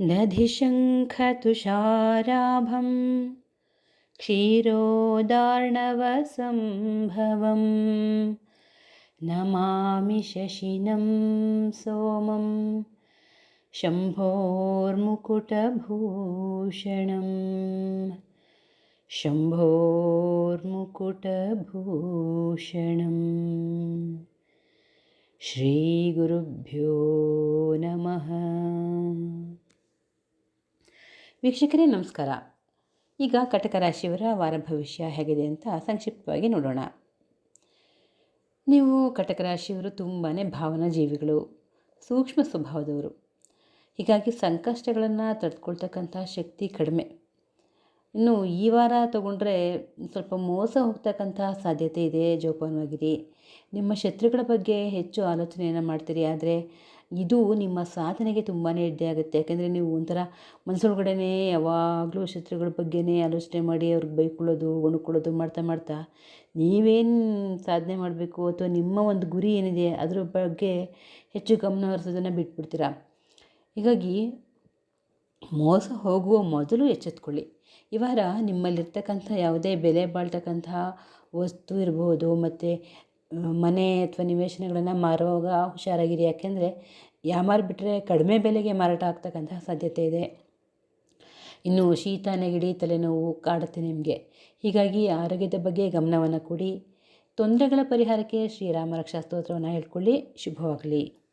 दधिशङ्खतुषाराभं क्षीरोदार्णवसम्भवं नमामि शशिनं सोमं शम्भोर्मुकुटभूषणम्। शम्भोर्मुकुटभूषणम्। श्रीगुरुभ्यो नमः। ವೀಕ್ಷಕರೇ, ನಮಸ್ಕಾರ. ಈಗ ಕಟಕ ರಾಶಿಯವರ ವಾರ ಭವಿಷ್ಯ ಹೇಗಿದೆ ಅಂತ ಸಂಕ್ಷಿಪ್ತವಾಗಿ ನೋಡೋಣ. ನೀವು ಕಟಕ ರಾಶಿಯವರು ತುಂಬಾ ಭಾವನಾ ಜೀವಿಗಳು ಸೂಕ್ಷ್ಮ ಸ್ವಭಾವದವರು. ಹೀಗಾಗಿ ಸಂಕಷ್ಟಗಳನ್ನು ತಡೆದುಕೊಳ್ತಕ್ಕಂಥ ಶಕ್ತಿ ಕಡಿಮೆ. ಇನ್ನು ಈ ವಾರ ತಗೊಂಡ್ರೆ ಸ್ವಲ್ಪ ಮೋಸ ಹೋಗ್ತಕ್ಕಂಥ ಸಾಧ್ಯತೆ ಇದೆ, ಜೋಪಾನವಾಗಿರಿ. ನಿಮ್ಮ ಶತ್ರುಗಳ ಬಗ್ಗೆ ಹೆಚ್ಚು ಆಲೋಚನೆಯನ್ನು ಮಾಡ್ತೀರಿ, ಆದರೆ ಇದು ನಿಮ್ಮ ಸಾಧನೆಗೆ ತುಂಬಾ ಅಡ್ಡಿ ಆಗುತ್ತೆ ಯಾಕೆಂದರೆ ನೀವು ಒಂಥರ ಮನಸ್ಸೊಳಗಡೆನೇ ಯಾವಾಗಲೂ ಶತ್ರುಗಳ ಬಗ್ಗೆನೇ ಆಲೋಚನೆ ಮಾಡಿ ಅವ್ರಿಗೆ ಬೈಕೊಳ್ಳೋದು, ಒಣಕೊಳ್ಳೋದು ಮಾಡ್ತಾ ಮಾಡ್ತಾ ನೀವೇನು ಸಾಧನೆ ಮಾಡಬೇಕು ಅಥವಾ ನಿಮ್ಮ ಒಂದು ಗುರಿ ಏನಿದೆ ಅದ್ರ ಬಗ್ಗೆ ಹೆಚ್ಚು ಗಮನ ಹರಿಸೋದನ್ನು ಬಿಟ್ಬಿಡ್ತೀರಾ? ಹೀಗಾಗಿ ಮೋಸ ಹೋಗುವ ಮೊದಲು ಎಚ್ಚೆತ್ಕೊಳ್ಳಿ. ಈ ವಾರ ನಿಮ್ಮಲ್ಲಿರ್ತಕ್ಕಂಥ ಯಾವುದೇ ಬೆಲೆ ಬಾಳ್ತಕ್ಕಂತಹ ವಸ್ತು ಇರಬಹುದು ಮತ್ತು ಮನೆ ಅಥವಾ ನಿವೇಶನಗಳನ್ನು ಮಾರುವಾಗ ಹುಷಾರಾಗಿರಿ. ಯಾಕೆಂದರೆ ಯಾಮಾರು ಬಿಟ್ಟರೆ ಕಡಿಮೆ ಬೆಲೆಗೆ ಮಾರಾಟ ಆಗ್ತಕ್ಕಂತಹ ಸಾಧ್ಯತೆ ಇದೆ. ಇನ್ನು ಶೀತ, ನೆಗಡಿ, ತಲೆನೋವು ಕಾಡುತ್ತೆ ನಿಮಗೆ. ಹೀಗಾಗಿ ಆರೋಗ್ಯದ ಬಗ್ಗೆ ಗಮನವನ್ನು ಕೊಡಿ. ತೊಂದರೆಗಳ ಪರಿಹಾರಕ್ಕೆ ಶ್ರೀರಾಮ ರಕ್ಷಾ ಸ್ತೋತ್ರವನ್ನು ಹೇಳ್ಕೊಳ್ಳಿ. ಶುಭವಾಗಲಿ.